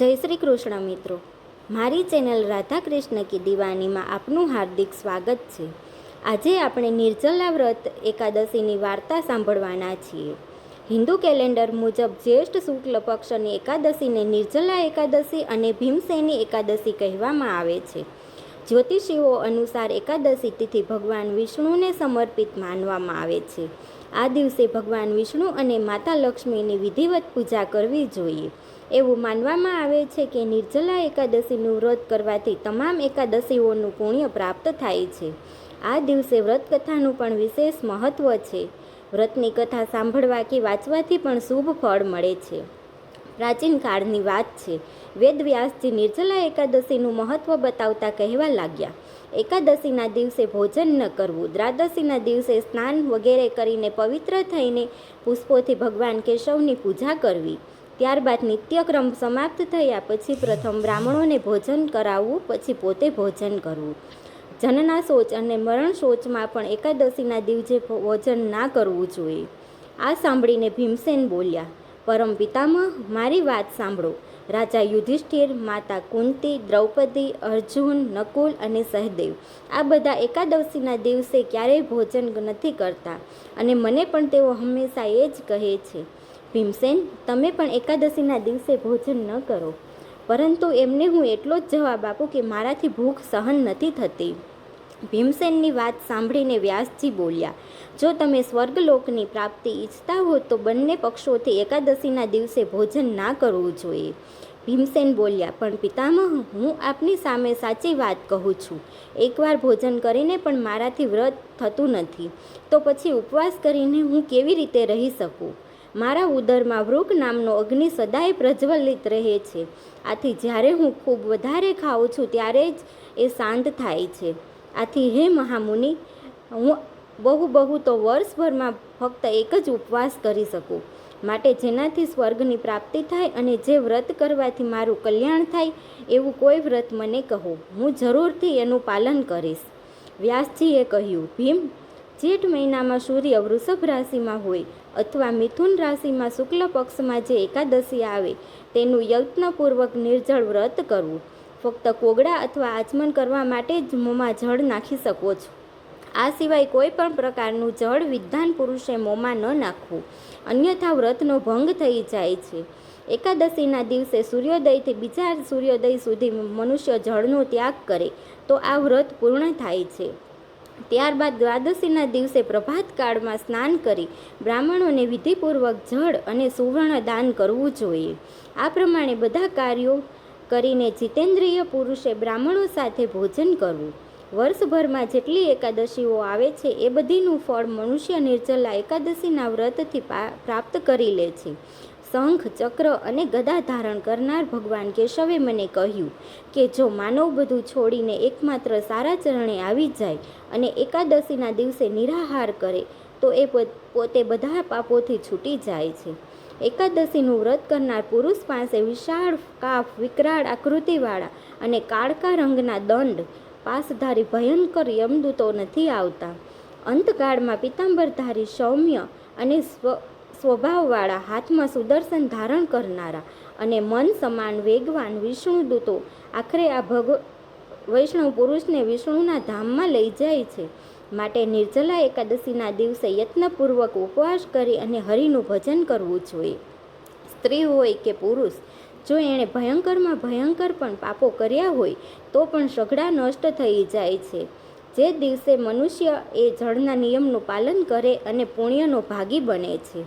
જય શ્રી કૃષ્ણ મિત્રો. મારી ચેનલ રાધા કૃષ્ણ કી દીવાનીમાં આપનું હાર્દિક સ્વાગત છે. આજે આપણે નિર્જલા વ્રત એકાદશીની વાર્તા સાંભળવાના છીએ. હિન્દુ કેલેન્ડર મુજબ જ્યેષ્ઠ શુક્લ પક્ષની એકાદશીને નિર્જલા એકાદશી અને ભીમસેની એકાદશી કહેવામાં આવે છે. જ્યોતિષીઓ અનુસાર એકાદશી તિથિ ભગવાન વિષ્ણુને સમર્પિત માનવામાં આવે છે. આ દિવસે ભગવાન વિષ્ણુ અને માતા લક્ષ્મીની વિધિવત પૂજા કરવી જોઈએ. એવું માનવામાં આવે છે કે નિર્જલા એકાદશીનું વ્રત કરવાથી તમામ એકાદશીઓનું પુણ્ય પ્રાપ્ત થાય છે. આ દિવસે વ્રત કથાનું પણ વિશેષ મહત્ત્વ છે. વ્રતની કથા સાંભળવા કે વાંચવાથી પણ શુભ ફળ મળે છે. પ્રાચીન કાળની વાત છે. વેદવ્યાસજી નિર્જલા એકાદશીનું મહત્ત્વ બતાવતા કહેવા લાગ્યા. એકાદશીના દિવસે ભોજન ન કરવું દ્વાદશીના દિવસે સ્નાન વગેરે કરીને પવિત્ર થઈને પુષ્પોથી ભગવાન કેશવની પૂજા કરવી. ત્યારબાદ નિત્યક્રમ સમાપ્ત થયા પછી પ્રથમ બ્રાહ્મણોને ભોજન કરાવવું, પછી પોતે ભોજન કરવું. જનના શોચ અને મરણ શોચમાં પણ એકાદશીના દિવસે ભોજન ના કરવું જોઈએ. આ સાંભળીને ભીમસેન બોલ્યા પરમ પિતામહ, મારી વાત સાંભળો. રાજા યુધિષ્ઠિર, માતા કુંતી, દ્રૌપદી, અર્જુન, નકુલ અને સહદેવ. આ બધા એકાદશીના દિવસે ક્યારેય ભોજન નથી કરતા અને મને પણ તેઓ હંમેશા એ જ કહે છે, ભીમસેન, તમે પણ એકાદશીના દિવસે ભોજન ન કરો. પરંતુ એમને હું એટલો જ જવાબ આપું કે મારાથી ભૂખ સહન નથી થતી. ભીમસેનની વાત સાંભળીને વ્યાસજી બોલ્યા, જો તમે સ્વર્ગલોકની પ્રાપ્તિ ઈચ્છતા હો તો બંને પક્ષોથી એકાદશીના દિવસે ભોજન ના કરવું જોઈએ. ભીમસેન બોલ્યા, પણ પિતામહ, હું આપની સામે સાચી વાત કહું છું. એકવાર ભોજન કરીને પણ મારાથી વ્રત થતું નથી, તો પછી ઉપવાસ કરીને હું કેવી રીતે રહી શકું? મારા ઉદરમાં વૃક નામનો અગ્નિ સદાય પ્રજ્વલિત રહે છે. આથી જ્યારે હું ખૂબ વધારે ખાઉં છું, ત્યારે જ એ શાંત થાય છે. આથી હે મહામુનિ, હું બહુ બહુ તો વર્ષભરમાં ફક્ત એક જ ઉપવાસ કરી શકું. માટે જેનાથી સ્વર્ગની પ્રાપ્તિ થાય અને જે વ્રત કરવાથી મારું કલ્યાણ થાય, એવું કોઈ વ્રત મને કહો. હું જરૂરથી એનું પાલન કરીશ. વ્યાસજીએ કહ્યું, ભીમ, જેઠ મહિનામાં સૂર્ય વૃષભ રાશિમાં હોય અથવા મિથુન રાશિમાં શુક્લ પક્ષમાં જે એકાદશી આવે, તેનું યત્નપૂર્વક નિર્જળ વ્રત કરવું. ફક્ત કોગળા અથવા આચમન કરવા માટે જ મોંમાં જળ નાખી શકો છો. આ સિવાય કોઈ પણ પ્રકારનું જળ વિદ્વાન પુરુષે મોંમાં ન નાખવું. અન્યથા વ્રતનો ભંગ થઈ જાય છે. એકાદશીના દિવસે સૂર્યોદયથી બીજા સૂર્યોદય સુધી મનુષ્ય જળનો ત્યાગ કરે, તો આ વ્રત પૂર્ણ થાય છે. ત્યારબાદ દ્વાદશીના દિવસે પ્રભાતકાળમાં સ્નાન કરી બ્રાહ્મણોને વિધિપૂર્વક જળ અને સુવર્ણ દાન કરવું જોઈએ. આ પ્રમાણે બધા કાર્યો કરીને જીતેન્દ્રિય પુરુષે બ્રાહ્મણો સાથે ભોજન કરવું. વર્ષભરમાં જેટલી એકાદશીઓ આવે છે, એ બધીનું ફળ મનુષ્ય નિર્જલા એકાદશીના વ્રતથી પ્રાપ્ત કરી લે છે. શંખ, ચક્ર અને ગદા ધારણ કરનાર ભગવાન કેશવે મને કહ્યું કે, જો માનવ બધું છોડીને એકમાત્ર સારા ચરણે આવી જાય અને એકાદશીના દિવસે નિરાહાર કરે, તો એ પોતે બધા પાપોથી છૂટી જાય છે. એકાદશીનું વ્રત કરનાર પુરુષ પાસે વિશાળ કાફ વિકરાળ આકૃતિવાળા અને કાળકા રંગના દંડ પાસધારી ભયંકર યમદૂતો નથી આવતા. અંતકાળમાં પિતાંબરધારી સૌમ્ય અને સ્વ, સ્વભાવવાળા હાથમાં સુદર્શન ધારણ કરનારા અને મન સમાન વેગવાન વિષ્ણુદૂતો આખરે આ ભગ, વૈષ્ણવ પુરુષને વિષ્ણુના ધામમાં લઈ જાય છે. માટે નિર્જલા એકાદશીના દિવસે યત્નપૂર્વક ઉપવાસ કરી અને હરિનું ભજન કરવું જોઈએ. સ્ત્રી હોય કે પુરુષ, જો એણે ભયંકરમાં ભયંકર પણ પાપો કર્યા હોય, તો પણ સઘળા નષ્ટ થઈ જાય છે. જે દિવસે મનુષ્ય એ જળના નિયમનું પાલન કરે અને પુણ્યનો ભાગી બને છે.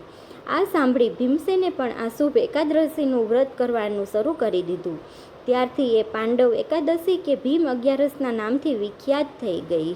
આ સાંભળી ભીમસેને પણ આ શુભ એકાદશીનું વ્રત કરવાનું શરૂ કરી દીધું. ત્યારથી એ પાંડવ એકાદશી કે ભીમ અગિયારસના નામથી વિખ્યાત થઈ ગઈ.